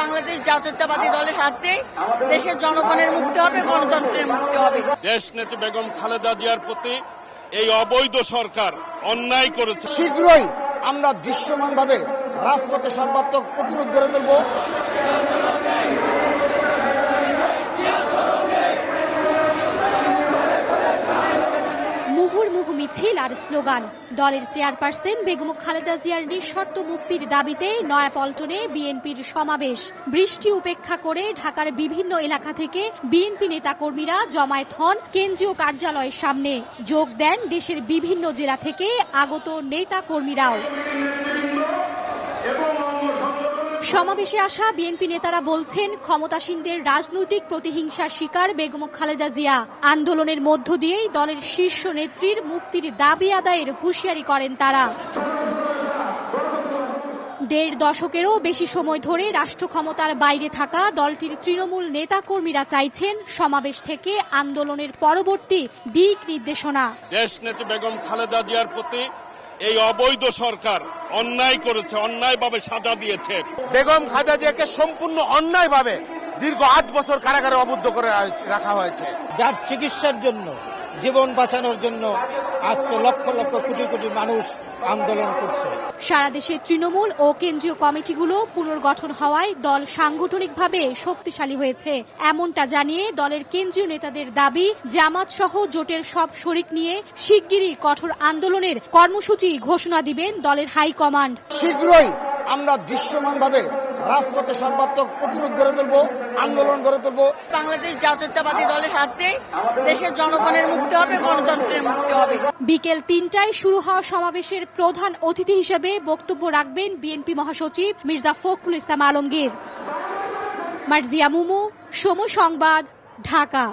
বাংলাদেশ জাতীয়তাবাদী দলের হাতে দেশের জনগণের মুক্তি হবে গণতন্ত্রের মুক্তি হবে। দেশ নেত্রী বেগম খালেদা জিয়ার প্রতি এই অবৈধ সরকার অন্যায় করেছে। শীঘ্রই আমরা দৃশ্যমানভাবে রাজপথে সর্বাত্মক প্রতিরোধ গড়ে তুলব। মিছিল আর স্লোগান, দলের চেয়ারপারসন বেগম খালেদা জিয়ার নিঃশর্ত মুক্তির দাবিতে নয়াপল্টনে বিএনপির সমাবেশ। বৃষ্টি উপেক্ষা করে ঢাকার বিভিন্ন এলাকা থেকে বিএনপি নেতাকর্মীরা জমায়েত হন কেন্দ্রীয় কার্যালয়ের সামনে। যোগ দেন দেশের বিভিন্ন জেলা থেকে আগত নেতাকর্মীরাও। সমাবেশে আসা বিএনপি নেতারা বলছেন, ক্ষমতাসীনদের রাজনৈতিক প্রতিহিংসার শিকার বেগম খালেদা জিয়া। আন্দোলনের মধ্য দিয়েই দলের শীর্ষ নেত্রীর মুক্তির দাবি আদায়ের হুঁশিয়ারি করেন তারা। দেড় দশকেরও বেশি সময় ধরে রাষ্ট্র ক্ষমতার বাইরে থাকা দলটির তৃণমূল নেতাকর্মীরা চাইছেন সমাবেশ থেকে আন্দোলনের পরবর্তী দিক নির্দেশনা। দেশ নেত্রী বেগম খালেদা জিয়ার প্রতি এই অবৈধ সরকার অন্যায় করেছে অন্যায়ভাবে সাজা দিয়েছে। বেগম খাজা জিয়াকে সম্পূর্ণ অন্যায়ভাবে দীর্ঘ আট বছর কারাগারে অবদ্ধ করে রাখা হয়েছে। যার চিকিৎসার জন্য জীবন বাঁচানোর জন্য আজকে লক্ষ লক্ষ কোটি কোটি মানুষ আন্দোলন করছে। সারা দেশে তৃণমূল ও কেন্দ্রীয় কমিটিগুলো পুনর্গঠন হওয়ায় দল সাংগঠনিকভাবে শক্তিশালী হয়েছে। এমনটা জানিয়ে দলের কেন্দ্রীয় নেতাদের দাবি জামাত সহ জোটের সব শরিক নিয়ে শিগগিরই কঠোর আন্দোলনের কর্মসূচি ঘোষণা দিবেন দলের হাইকমান্ড। শীঘ্রই আমরা দৃশ্যমানভাবে রাজপথে সর্বাত্মক প্রতিরোধ গড়ে তুলব আন্দোলন গড়ে তুলবো। বাংলাদেশ জাতীয়তাবাদী দলের হাতে দেশের জনগণের মুক্তি হবে গণতন্ত্রের মুক্তি হবে। বিকেল তিনটায় শুরু হওয়া সমাবেশের প্রধান অতিথি হিসেবে বক্তব্য রাখবেন বিএনপি মহাসচিব মির্জা ফখরুল ইসলাম আলমগীর। মার্জিয়া মুমু সময় সংবাদ ঢাকা।